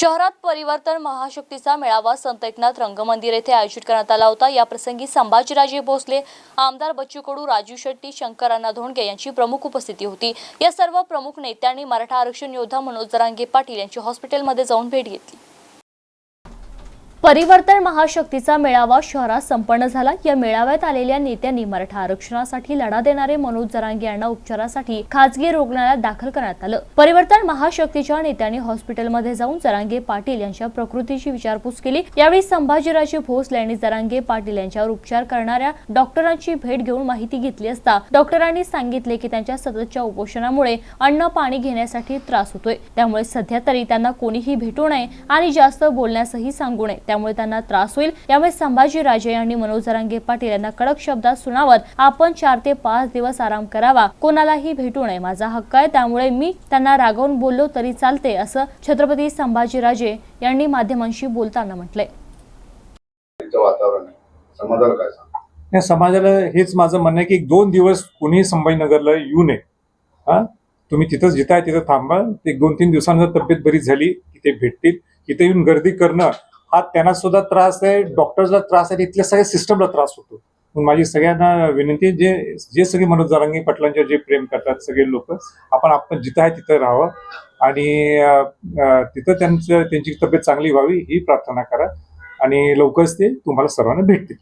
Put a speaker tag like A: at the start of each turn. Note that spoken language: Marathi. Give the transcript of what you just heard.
A: शहरात परिवर्तन महाशक्तीचा मेळावा संत एकनाथ रंगमंदिर येथे आयोजित करण्यात आला होता. या प्रसंगी संभाजीराजे भोसले आमदार बच्चू कडू राजू शेट्टी शंकरांना धोंडगे यांची प्रमुख उपस्थिती होती. या सर्व प्रमुख नेत्यांनी मराठा आरक्षण योद्धा मनोज जरांगे पाटील यांची हॉस्पिटलमध्ये जाऊन भेट घेतली. परिवर्तन महाशक्तीचा मेळावा शहरात संपन्न झाला. या मेळाव्यात आलेल्या नेत्यांनी मराठा आरक्षणासाठी लढा देणारे मनोज जरांगे यांना उपचारासाठी खासगी रुग्णालयात दाखल करण्यात आलं. परिवर्तन महाशक्तीच्या नेत्यांनी हॉस्पिटलमध्ये जाऊन जरांगे पाटील यांच्या प्रकृतीची विचारपूस केली. यावेळी संभाजीराजे भोसले यांनी जरांगे पाटील यांच्यावर उपचार करणाऱ्या डॉक्टरांची भेट घेऊन माहिती घेतली असता डॉक्टरांनी सांगितले की त्यांच्या सततच्या उपोषणामुळे अन्न पाणी घेण्यासाठी त्रास होतोय. त्यामुळे सध्या तरी त्यांना कोणीही भेटू नये आणि जास्त बोलण्यासही सांगू नये. त्यामुळे त्यांना त्रास होईल. यामुळे संभाजी राजे यांनी मनोज जरांगे पाटील यांना कडक शब्दात सुनावत आपण चार ते पाच दिवस आराम करावा. कोणालाही भेटू नये. माझा हक्क आहे. त्यामुळे मी त्यांना रागावून बोललो तरी चालते असं छत्रपती संभाजीराजे यांनी माध्यमांशी बोलताना म्हटलंय.
B: समाजाला काय सांग
C: या समाजाला हेच माझं म्हणणं आहे की दोन दिवस कुणीही संभाजीनगरला येऊ नये. हा? तुम्ही तिथंच जिथं आहे तिथं थांबा. एक दोन तीन दिवसांनंतर तब्येत बरी झाली की ते भेटतील. इथे येऊन गर्दी करणं हा त्यांना सुद्धा त्रास आहे डॉक्टर्सला त्रास आहे इथल्या सगळ्या सिस्टमला त्रास होतो. माझी सगळ्यांना विनंती जे जे सगळे मनोज जारांगी पाटलांचे जे प्रेम करतात सगळे लोक आपण आपण जिथं आहे तिथं राहावं. आणि तिथं त्यांचं त्यांची तब्येत चांगली व्हावी ही प्रार्थना करा. आणि लवकरच ते तुम्हाला सर्वांना भेटतील.